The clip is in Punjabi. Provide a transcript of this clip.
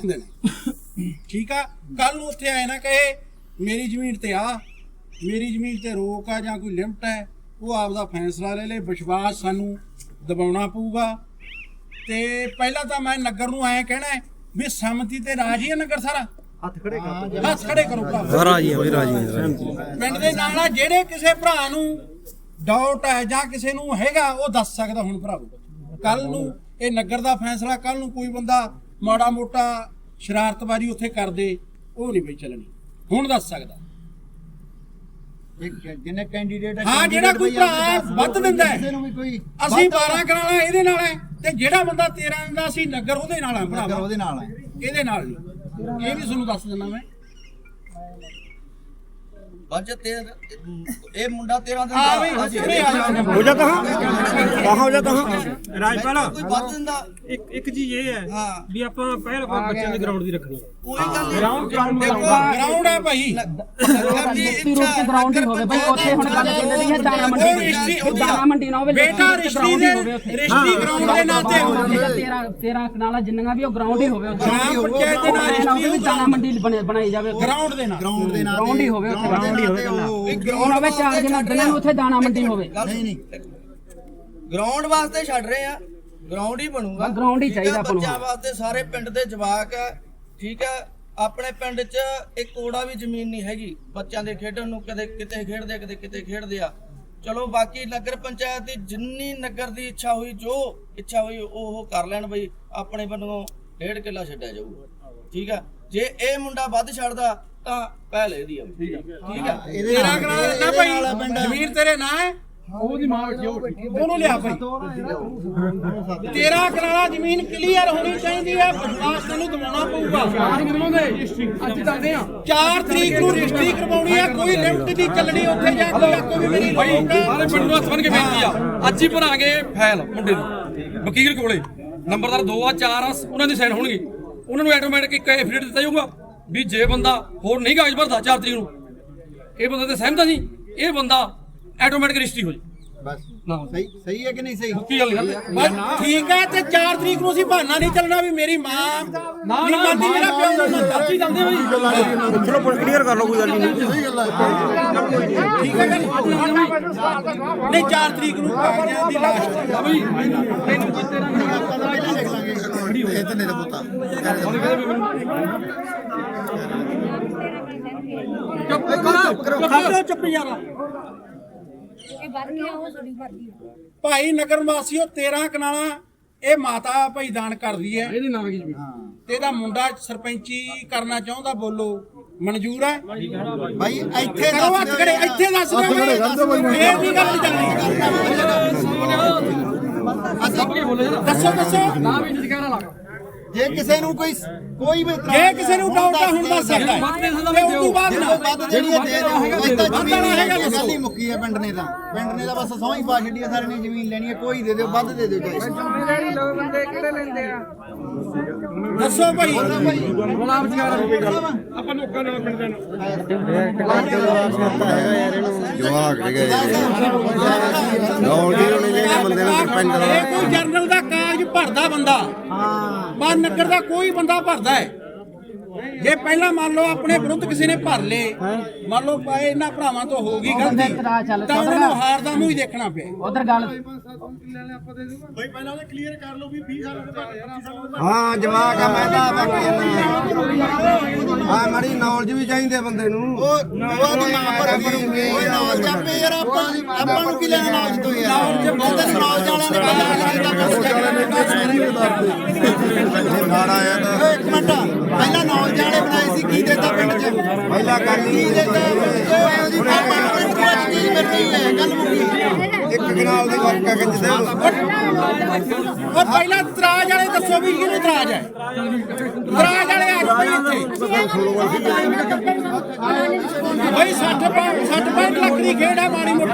ਹੁੰਦੇ ਨੇ। ਠੀਕ ਆ? ਕੱਲ ਨੂੰ ਉੱਥੇ ਆਏ ਨਾ ਕਹੇ ਮੇਰੀ ਜ਼ਮੀਨ ਤੇ ਆ ਮੇਰੀ ਜ਼ਮੀਨ ਤੇ ਰੋਕ ਆ ਜਾਂ ਕੋਈ ਲਿਮਟ ਹੈ ਉਹ ਆਪਦਾ ਫੈਸਲਾ ਲੈ ਲੇ ਵਿਸ਼ਵਾਸ ਸਾਨੂੰ ਦਿਵਾਉਣਾ ਪਊਗਾ। ਤੇ ਪਹਿਲਾਂ ਤਾਂ ਮੈਂ ਨਗਰ ਨੂੰ ਆਇਆ ਕਹਿਣਾ ਹੈ ਵੀ ਸੰਮਤੀ ਤੇ ਰਾਜੀ ਹੈ ਨਗਰ ਸਾਰਾ? ਹੱਥ ਖੜੇ ਕਰੋ ਹੱਥ ਖੜੇ ਕਰੋ ਭਰਾ। ਰਾਜੀ ਆ ਬਈ ਰਾਜੀ ਆ। ਪਿੰਡ ਦੇ ਨਾਲ ਨਾਲ ਜਿਹੜੇ ਕਿਸੇ ਭਰਾ ਨੂੰ ਡਾਊਟ ਹੈ ਜਾਂ ਕਿਸੇ ਨੂੰ ਹੈਗਾ ਉਹ ਦੱਸ ਸਕਦਾ ਹੁਣ ਭਰਾਵੋ ਕੱਲ ਨੂੰ ਇਹ ਨਗਰ ਦਾ ਫੈਸਲਾ ਕੱਲ ਨੂੰ ਕੋਈ ਬੰਦਾ ਮਾੜਾ ਮੋਟਾ ਸ਼ਰਾਰਤਬਾਜ਼ੀ ਉੱਥੇ ਕਰਦੇ ਉਹ ਨਹੀਂ ਬਈ ਚੱਲਣੀ। ਹੁਣ ਦੱਸ ਸਕਦਾ। ਜਿੰਨੇ ਕੈਂਡੀਡੇਟ ਹਾਂ, ਜਿਹੜਾ ਕੋਈ ਭਰਾ ਵੱਧ ਦਿੰਦਾ ਹੈ। ਅਸੀਂ ਵੱਧ 12 ਕਰਾਣਾ ਇਹਦੇ ਨਾਲ ਹੈ ਤੇ ਜਿਹੜਾ ਬੰਦਾ 13 ਦਿੰਦਾ ਅਸੀਂ ਨਗਰ ਉਹਦੇ ਨਾਲ ਹੈ ਨਗਰ ਭਰਾਵਾ ਉਹਦੇ ਨਾਲ ਹੈ। ਇਹਦੇ ਨਾਲ ਨਹੀਂ ਇਹ ਵੀ ਤੁਹਾਨੂੰ ਦੱਸ ਦਿੰਦਾ ਮੈਂ। ਅੱਜ ਤੇ ਇਹ ਮੁੰਡਾ 13 ਦਿਨ ਆ ਦਾ ਬਈ ਅਜੇ ਉਰੇ ਆ ਜਾ ਹੋ ਜਾ ਕਹਾਂ ਕਹਾਂ ਹੋ ਜਾ ਕਹਾਂ ਰਾਜਪਾਲ ਕੋਈ ਵੱਧ ਦਿੰਦਾ। ਇੱਕ ਇੱਕ ਚੀਜ਼ ਇਹ ਹੈ ਹਾਂ। ਵੀ ਆਪਾਂ ਪਹਿਲ ਬੱਚਿਆਂ ਦੀ ਗਰਾਊਂਡ ਦੀ ਰੱਖਣੀ ਹੈ। ਕੋਈ ਗੱਲ ਨਹੀਂ ਗਰਾਊਂਡ ਗਰਾਊਂਡ ਦੇਖੋ ਗਰਾਊਂਡ ਹੈ ਭਾਈ। ਨਗਰ ਦੀ ਰੂਪ ਤੇ ਗਰਾਊਂਡ ਹੀ ਹੋਵੇ। ਬਈ ਉੱਥੇ ਹੁਣ ਗੱਲ ਚੱਲਦੀ ਹੈ ਦਾਣਾ ਮੰਡੀ ਉਹ ਦੀ ਦਾਣਾ ਮੰਡੀ ਨਾ ਹੋਵੇ ਬੇਟਾ ਰਿਸ਼ਤੀ ਦੇ ਰਿਸ਼ਤੀ ਗਰਾਊਂਡ ਦੇ ਨਾਂ ਤੇ ਹੋਊਗੀ 13 13 ਕਨਾਲਾ ਜਿੰਨੀਆਂ ਵੀ ਉਹ ਗਰਾਊਂਡ ਹੀ ਹੋਵੇ ਉੱਥੇ। ਗ੍ਰਾਮ ਪੰਚਾਇਤ ਦੇ ਨਾਲ ਰਿਸ਼ਤੀ ਵੀ ਦਾਣਾ ਮੰਡੀ ਬਣੇ ਬਣਾਈ ਜਾਵੇ ਉੱਥੇ। ਗਰਾਊਂਡ ਦੇ ਨਾਲ। ਗਰਾਊਂਡ ਦੇ ਨਾਲ ਗਰਾਊਂਡ ਹੀ ਹੋਵੇ। ਉੱਥੇ ਗਰਾਊਂਡ ਹੀ ਹੋਵੇ ਹੁਣ ਹੋਵੇ ਚਾਰ ਦਿਨਾਂ ਦਿਨਾਂ ਨੂੰ ਉੱਥੇ ਦਾਣਾ ਮੰਡੀ ਹੋਵੇ। ਨਹੀਂ ਨਹੀਂ। ਗਰਾਊਂਡ ਵਾਸਤੇ ਛੱਡ ਰਹੇ ਆ। ਗਰਾਊਂਡ ਹੀ ਬਣੂਗਾ। ਬਸ ground ਹੀ ਠੀਕ ਹੈ, ਚਾਹੀਦਾ ਆਪਾਂ ਨੂੰ। ਬੱਚਿਆਂ ਵਾਸਤੇ ਸਾਰੇ ਪਿੰਡ ਦੇ ਜਵਾਕ ਹੈ ਠੀਕ ਹੈ ਆਪਣੇ ਪਿੰਡ 'ਚ ਇੱਕ ਕੋੜਾ ਵੀ ਜ਼ਮੀਨ ਨਹੀਂ ਹੈਗੀ। ਬੱਚਿਆਂ ਦੇ ਖੇਡਣ ਨੂੰ ਕਦੇ ਕਿਤੇ ਖੇਡਦੇ ਆ, ਕਦੇ ਕਿਤੇ ਖੇਡਦੇ ਆ। ਚਲੋ ਬਾਕੀ ਨਗਰ ਪੰਚਾਇਤ ਦੀ ਜਿੰਨੀ ਨਗਰ ਦੀ ਇੱਛਾ ਹੋਈ ਜੋ ਇੱਛਾ ਹੋਈ ਉਹ ਉਹ ਕਰ ਲੈਣ ਬਈ ਆਪਣੇ ਵੱਲੋਂ ਡੇਢ ਕਿੱਲਾ ਛੱਡਿਆ ਜਾਊਗਾ। ਠੀਕ ਆ? ਜੇ ਇਹ ਮੁੰਡਾ ਵੱਧ ਛੱਡਦਾ ਤਾਂ ਪਹਿਲ ਇਹਦੀ ਆ। ਠੀਕ ਆ। ਤੇਰਾ ਕਰਾ ਨਾ ਭਾਈ ਜ਼ਮੀਰ ਤੇਰੇ ਨਾਂ ਹੈ? ਉਹਦੀ ਮਾਂ ਬੈਠੀ। ਉਹਨੂੰ ਲਿਆ ਭਾਈ। ਤੇਰਾ ਕਰਾਲਾ ਜ਼ਮੀਨ ਕਲੀਅਰ ਹੋਣੀ ਚਾਹੀਦੀ ਹੈ ਵਿਸ਼ਵਾਸ ਤੈਨੂੰ ਦਿਵਾਉਣਾ ਪਊਗਾ। ਅੱਜ ਦੱਸਦੇ ਆ। 4 ਤਰੀਕ ਨੂੰ ਰਜਿਸਟਰੀ ਕਰਵਾਉਣੀ ਹੈ ਕੋਈ ਲਿਮਟ ਨਹੀਂ ਚੱਲਣੀ ਉੱਥੇ ਜਾ ਕੇ ਆਖੋ ਵੀ ਮੇਰੀ ਹੈ ਸਾਰੇ ਪਿੰਡ ਨੂੰ ਹੱਥ ਬੰਨ ਕੇ ਬੇਨਤੀ ਆ। ਅੱਜ ਹੀ ਭਰਾਂਗੇ ਫਾਈਲ ਮੁੰਡੇ ਦੀ ਵਕੀਲ ਕੋਲੇ। ਨੰਬਰਦਾਰ 2 ਆ 4 ਆ ਉਹਨਾਂ ਦੀ ਸਾਈਨ ਹੋਣਗੇ। ਉਹਨਾਂ ਨੂੰ ਆਟੋਮੈਟਿਕ ਇੱਕ ਐਫੀਡੇਵਿਟ ਦਿੱਤਾ ਜਾਊਗਾ ਵੀ ਜੇ ਬੰਦਾ ਹੋਰ ਨਹੀਂ ਕਾਗਜ਼ ਭਰਦਾ 4 ਤਰੀਕ ਨੂੰ ਇਹ ਬੰਦਾ ਤੇ ਸਹਿਮਤ ਜੀ ਇਹ ਬੰਦਾ ਆਟੋਮੈਟਿਕ ਰਜਿਸਟਰੀ ਹੋ ਜੇ। ਬਸ। ਸਹੀ ਸਹੀ ਹੈ ਕਿ ਨਹੀਂ ਸਹੀ? ਕੀ ਗੱਲ ਨਹੀਂ ਬਸ ਠੀਕ ਹੈ ਤੇ 4 ਤਰੀਕ ਨੂੰ ਅਸੀਂ ਬਹਾਨਾ ਨਹੀਂ ਚੱਲਣਾ ਵੀ ਮੇਰੀ ਮਾਂ ਨਹੀਂ ਮੰਨਦੀ ਮੇਰਾ ਪਿਓ ਨਹੀਂ ਮੰਨਦਾ ਕੀ ਚੱਲਦੇ ਬਈ ਚਲੋ ਪੁੱਛ ਕਲੀਅਰ ਕਰ ਲਓ ਕੋਈ ਗੱਲ ਨਹੀਂ। ਠੀਕ ਹੈ ਕਿ ਨਹੀਂ 4 ਤਰੀਕ ਨੂੰ ਕਾਗਜ਼ਾਂ ਦੀ ਲਾਸ਼ ਇਹ ਤੇ ਮੇਰਾ ਪੁੱਤਾ। ਕਰੋ ਚੁੱਪ ਯਾਰਾ। ਇਹ ਵੱਧ ਗਿਆ ਉਹ ਥੋੜੀ ਭਰਦੀ ਭਾਈ ਨਗਰ ਵਾਸੀਓ 13 ਕਨਾਲਾ ਇਹ ਮਾਤਾ ਭਾਈ ਦਾਨ ਕਰਦੀ ਹੈ। ਇਹਦੇ ਨਾਲ ਕੀ ਤੇ ਇਹਦਾ ਮੁੰਡਾ ਸਰਪੰਚੀ ਕਰਨਾ ਚਾਹੁੰਦਾ ਬੋਲੋ ਮਨਜ਼ੂਰ ਹੈ? ਭਾਈ ਇੱਥੇ ਕਰੋ ਹੱਥ ਖੜੇ ਇੱਥੇ ਦੱਸ ਦਿਓ ਇਹ ਨਹੀਂ ਗੱਲ ਚੱਲਣੀ ਦੱਸੋ ਦੱਸੋ ਨਾ ਵੀ ਜੇ ਕਿਸੇ ਨੂੰ ਕੋਈ ਕੋਈ ਵੀ ਜੇ ਕਿਸੇ ਨੂੰ ਡਾਊਟ ਆ ਹੁਣ ਦੱਸ ਸਕਦਾ ਹੈ। ਤੇ ਉਸ ਤੋਂ ਬਾਅਦ ਨਾ ਵੱਧ ਜਿਹੜੀ ਹੈ ਦੇ ਦਿਓ। ਇਹ ਤਾਂ ਜ਼ਮੀਨ ਹੈਗਾ। ਗੱਲ ਹੀ ਮੁੱਕੀ ਹੈ ਪਿੰਡ ਨੇ ਤਾਂ। ਪਿੰਡ ਨੇ ਤਾਂ ਬਸ ਸੌਂ ਹੀ ਪਾ ਛੱਡੀ ਸਾਰੇ ਨੇ ਜ਼ਮੀਨ ਲੈਣੀ ਹੈ ਕੋਈ ਦੇ ਦਿਓ ਵੱਧ ਦੇ ਦਿਓ ਚਾਹੇ ਦੱਸੋ ਭਾਈ। ਆਪਾਂ ਲੋਕਾਂ ਨਾਲ ਦੇ ਨਾਲ ਜਵਾਕ ਹੈਗਾ ਗਰਾਊਂਡ ਹੀ ਹੋਣੇ ਚਾਹੀਦੇ ਬੰਦੇ ਨੂੰ ਸਰਪੰਚ ਦਾ ਇਹ ਕੋਈ ਜਰਨਲ ਦਾ ਕਾਗਜ਼ ਭਰਦਾ ਬੰਦਾ। ਹਾਂ। ਬਾ ਨਗਰ ਦਾ ਕੋਈ ਬੰਦਾ ਭਰਦਾ ਹੈ। ਜੇ ਪਹਿਲਾਂ ਮੰਨ ਲਓ ਆਪਣੇ ਵਿਰੁੱਧ ਕਿਸੇ ਨੇ ਭਰ ਲੇ ਮੰਨ ਲਓ ਪਾ ਇਹਨਾਂ ਭਰਾਵਾਂ ਤੋਂ ਹੋ ਗਈ ਗਲਤੀ ਤਾਂ ਉਹਨਾਂ ਨੂੰ ਹਾਰ ਦਾ ਮੂੰਹ ਹੀ ਦੇਖਣਾ ਪਿਆ। ਉਧਰ ਗੱਲ ਹਾਂ ਜਵਾਕ ਆ ਮੈਂ ਤਾਂ ਬਾਕੀ ਹਾਂ ਮਾੜੀ ਨੌਲੇਜ ਵੀ ਚਾਹੀਦੀ ਬੰਦੇ ਨੂੰ। ਉਹ ਉਹ ਜਾਂਦੇ ਯਾਰ ਆਪਾਂ ਆਪਾਂ ਨੂੰ ਕੀ ਲੈਣਾ ਨਾਲ ਤੋਂ ਯਾਰ? ਬੰਦੇ ਨੂੰ ਨਾਲ ਜਾਣਾ ਨੇ ਜੇ ਮਾੜਾ ਆਇਆ ਤਾਂ ਇੱਕ ਮਿੰਟ। ਗੱਲ ਮੁੱਕੀ ਇੱਕ ਕਨਾਲ ਦੀ ਵਰਕ ਕਿੰਜ ਦੇ ਉਹ ਪਹਿਲਾਂ ਤਰਾਜ ਵਾਲੇ ਦੱਸੋ ਵੀ ਕਿਹਨੂੰ ਤਰਾਜ ਹੈ। ਤਰਾਜ ਵਾਲੇ ਆ ਜਾਓ ਭਾਈ ਇੱਥੇ। ਬਈ 60 60 65 ਲੱਖ ਦੀ ਖੇਡ ਹੈ ਮਾੜੀ ਮੋਟੀ।